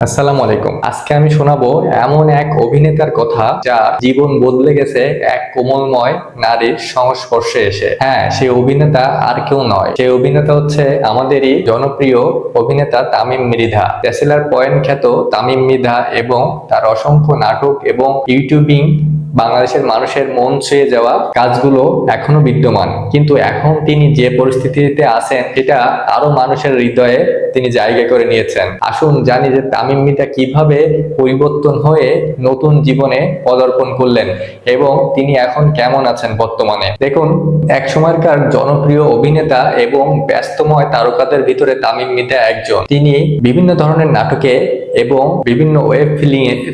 আসসালামু আলাইকুম। আজকে আমি শোনাবো এমন এক অভিনেতার কথা যা জীবন বদলে গেছে এক কোমলময় নারীর সংস্পর্শে এসে। হ্যাঁ সেই অভিনেতা আর কেউ নয়। সেই অভিনেতা হচ্ছে আমাদেরই জনপ্রিয় অভিনেতা তামিম মৃধা। ব্যাচেলার পয়েন্ট খ্যাত তামিম মৃধা এবং তার অসংখ্য নাটক এবং ইউটিউবিং বাংলাদেশের মানুষের মন ছুঁয়ে যাওয়া কাজগুলো এখনও বিদ্যমান। কিন্তু এখন তিনি যে পরিস্থিতিতে আছেন, সেটা আরও মানুষের হৃদয়ে তিনি জায়গা করে নিয়েছেন। আসুন জানি যে তামিম মিতা কীভাবে পরিবর্তন হয়ে নতুন জীবনে পদার্পণ করলেন এবং তিনি এখন কেমন আছেন বর্তমানে। দেখুন এক সময়কার জনপ্রিয় অভিনেতা এবং ব্যস্তময় তারকাদের ভিতরে তামিম মিতা একজন। তিনি বিভিন্ন ধরনের নাটকে এবং বিভিন্ন ওয়েব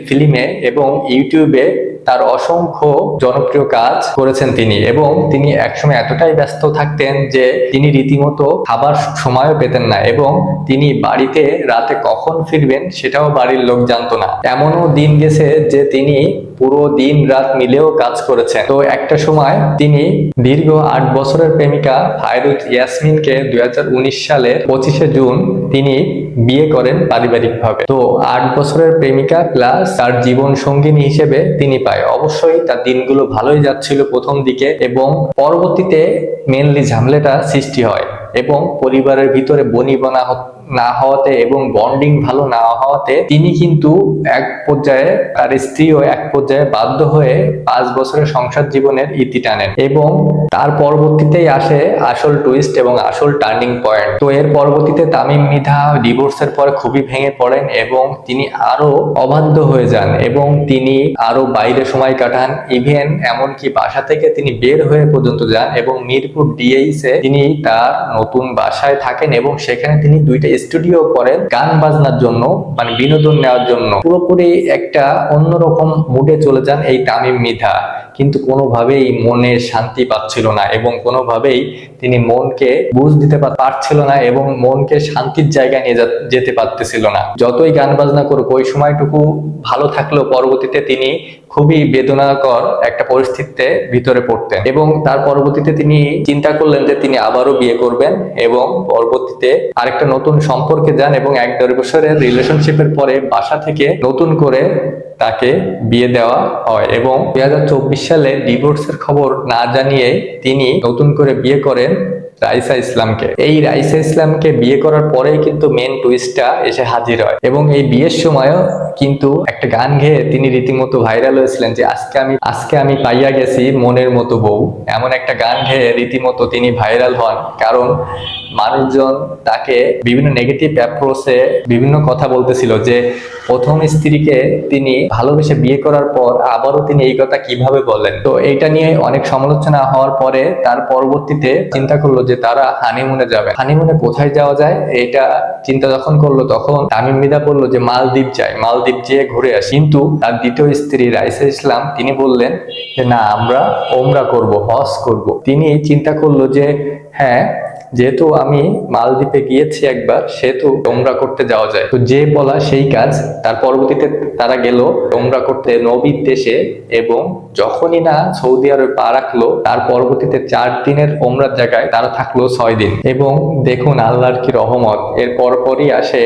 ফিল্মে এবং ইউটিউবে তার অসংখ্য জনপ্রিয় কাজ করেছেন তিনি এবং তিনি একসময় এতটাই ব্যস্ত থাকতেন যে তিনি রীতিমতো খাবার সময়ও পেতেন না এবং তিনি বাড়িতে রাতে কখন ফিরবেন সেটাও বাড়ির লোক জানতো না। এমনও দিন গেছে যে তিনি পুরো দিন রাত মিলেও কাজ করেছেন। তো একটা সময় তিনি দীর্ঘ আট বছরের প্রেমিকা ফায়রুজ ইয়াসমিনকে দুই সালের পঁচিশে জুন তিনি বিয়ে করেন পারিবারিকভাবে। তো আট বছরের প্রেমিকা প্লাস তার জীবন সঙ্গিনী হিসেবে তিনি পায়। অবশ্যই তার দিনগুলো ভালোই যাচ্ছিল প্রথম দিকে এবং পরবর্তীতে মেনলি ঝামেলাটা সৃষ্টি হয় এবং পরিবারের ভিতরে বনিবনা না হওয়াতে এবং বন্ডিং ভালো না হওয়াতে তিনি কিন্তু এক পর্যায়ে তার স্ত্রীও এক পর্যায়ে বাধ্য হয়ে পাঁচ বছরের সংসার জীবনের ইতি টানেন এবং তার পরবর্তীতেই আসে আসল টুইস্ট এবং আসল টার্নিং পয়েন্ট তো এর পরবর্তীতে তামিম মিধা ডিভোর্সের পর খুবই ভেঙে পড়েন এবং তিনি আরও অবাধ্য হয়ে যান এবং তিনি আরও বাইরে সময় কাটান। ইভেন এমনকি বাসা থেকে তিনি বের হয়ে পর্যন্ত যান এবং মিরপুর ডিএইস তিনি তার নতুন বাসায় থাকেন এবং সেখানে তিনি দুইটা স্টুডিও করেন গান বাজনার জন্য মানে বিনোদন নেওয়ার জন্য। পুরোপুরি একটা অন্যরকম মুডে চলে যান এই তামিম মিধা। কিন্তু কোনোভাবেই মনে শান্তি পাচ্ছিল না এবং কোনোভাবেই তিনি মনকে বুঝ দিতে পারছিল না এবং মনকে শান্তির জায়গায় নিয়ে যেতে পারতেছিল না। যতই গান বাজনা করুক, ওই সময়টুকু ভালো থাকলেও পরবর্তীতে তিনি খুবই বেদনাকর একটা পরিস্থিতিতে ভিতরে পড়তেন। এবং তার পরবর্তীতে তিনি চিন্তা করলেন যে তিনি আবারও বিয়ে করবেন এবং পরবর্তীতে আরেকটা নতুন সম্পর্কে যান এবং এক দেড় বছরের রিলেশনশিপের পরে বাসা থেকে নতুন করে তাকে বিয়ে দেওয়া হয় এবং দুই হাজার চব্বিশ সালে ডিভোর্সের খবর না জানিয়ে তিনি নতুন করে বিয়ে করেন রাইসা ইসলামকে। এই রাইসা ইসলামকে বিয়ে করার পরেই কিন্তু মেন টুইস্টটা এসে হাজির হয় এবং এই বিয়ের সময়ও কিন্তু একটা গান গেয়ে তিনি রীতিমতো ভাইরাল হয়েছিলেন যে, আজকে আমি আজকে আমি পাইয়া গেছি মনের মতো বউ। এমন একটা গান গেয়ে রীতিমতো তিনি ভাইরাল হন। কারণ মানুষজন তাকে বিভিন্ন নেগেটিভ অ্যাপ্রোচে বিভিন্ন কথা বলতেছিল যে, প্রথম স্ত্রীকে তিনি ভালোবেসে বিয়ে করার পর আবারও তিনি এই কথা কীভাবে বলেন? তো এইটা নিয়ে অনেক সমালোচনা হওয়ার পরে তার পরবর্তীতে চিন্তা করল যে, তারা হানিমুনে যাবে। হানিমুনে কোথায় যাওয়া যায়? এটা চিন্তা যখন করল, তখন তামিম মিদা বলল যে, মালদ্বীপ যাই, মালদ্বীপ যেয়ে ঘুরে আসি। কিন্তু তার দ্বিতীয় স্ত্রী রাইসা ইসলাম, তিনি বললেন যে, না, আমরা ওমরা করব, হজ করব। তিনি চিন্তা করল যে হ্যাঁ যেহেতু আমি মালদ্বীপে গিয়েছি একবার, সেহেতু ডোমরা করতে যাওয়া যায়। তো যে বলা সেই কাজ, তার পরবর্তীতে তারা গেল ডোমরা করতে নবীর দেশে এবং যখনই না সৌদি আরবে পা রাখল, তার পরবর্তীতে চার দিনের ওমরার জায়গায় তারা থাকল ছয় দিন। এবং দেখুন আল্লাহর কি রহমত এর পরপরই আসে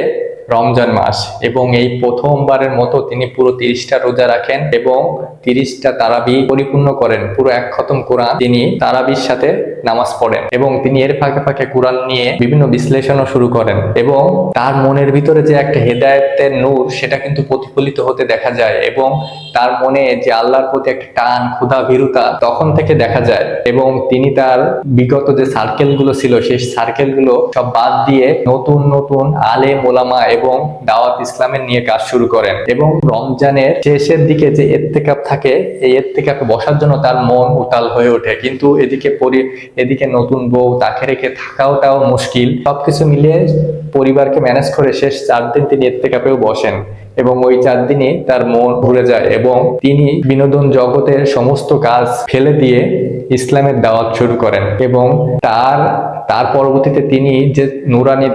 রমজান মাস এবং এই প্রথমবারের মতো তিনি পুরো তিরিশটা রোজা রাখেন এবং তিরিশটা তারাবি পরিপূর্ণ করেন। পুরো এক খতম কোরআন তিনি তারাবির সাথে নামাজ পড়েন এবং তিনি এর ফাঁকে ফাঁকে কোরআন নিয়ে বিভিন্ন বিশ্লেষণও শুরু করেন এবং তার মনের ভিতরে যে একটা হেদায়েতের নূর সেটা কিন্তু প্রতিফলিত হতে দেখা যায় এবং তার মনে যে আল্লাহর প্রতি একটা টান ক্ষুধা ভীরুতা তখন থেকে দেখা যায় এবং তিনি তার বিগত যে সার্কেলগুলো ছিল, সেই সার্কেলগুলো সব বাদ দিয়ে নতুন নতুন আলে মোলামা এবং দাওয়াত ইসলামের নিয়ে কাজ শুরু করেন এবং রমজানের শেষের দিকে যে এত্তেকাপ থাকে, এই এত্তেকাপে বসার জন্য তার মন উতাল হয়ে ওঠে। কিন্তু এদিকে পরি, এদিকে নতুন বউ তাকে রেখে থাকাওটাও মুশকিল। সবকিছু মিলিয়ে পরিবারকে ম্যানেজ করে শেষ চার দিন তিনি এত্তেকাপেও বসেন। এবং ওই চার দিনে তার মন ভরে যায় এবং তিনি বিনোদন জগতের সমস্ত কাজ ফেলে দিয়ে ইসলামের দাওয়াত শুরু করেন এবং তার তার পরবর্তীতে তিনি যে নুরানি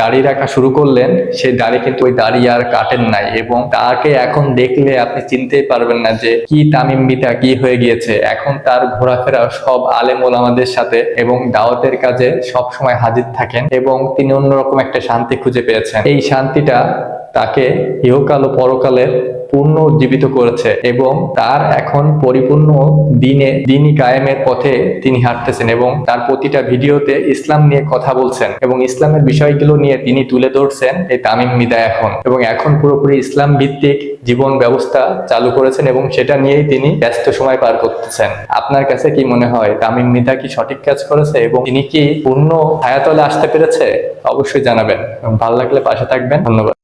দাড়ি রাখা শুরু করলেন, সেই দাড়ি কিন্তু ওই দাড়ি আর কাটেন নাই এবং তাকে এখন দেখলে আপনি চিনতেই পারবেন না যে কি তামিম বিতা কি হয়ে গিয়েছে। এখন তার ঘোরাফেরা সব আলেম ওলামাদের সাথে এবং দাওয়াতের কাজে সব সময় হাজির থাকেন এবং তিনি অন্যরকম একটা শান্তি খুঁজে পেয়েছেন। এই শান্তিটা তাকে ইহকাল ও পরকালের পূর্ণ উজ্জীবিত করেছে এবং তার এখন পরিপূর্ণ দিনে, দিনই কায়েমের পথে তিনি হাঁটতেছেন এবং তার প্রতিটা ভিডিওতে ইসলাম নিয়ে কথা বলছেন এবং ইসলামের বিষয়গুলো নিয়ে তিনি তুলে ধরছেন এই তামিম মিদা এখন এবং এখন পুরোপুরি ইসলাম ভিত্তিক জীবন ব্যবস্থা চালু করেছেন এবং সেটা নিয়েই তিনি ব্যস্ত সময় পার করতেছেন। আপনার কাছে কি মনে হয়, তামিম মিদা কি সঠিক কাজ করেছে এবং তিনি কি পূর্ণ হায়াতলে আসতে পেরেছে? অবশ্যই জানাবেন। ভালো লাগলে পাশে থাকবেন। ধন্যবাদ।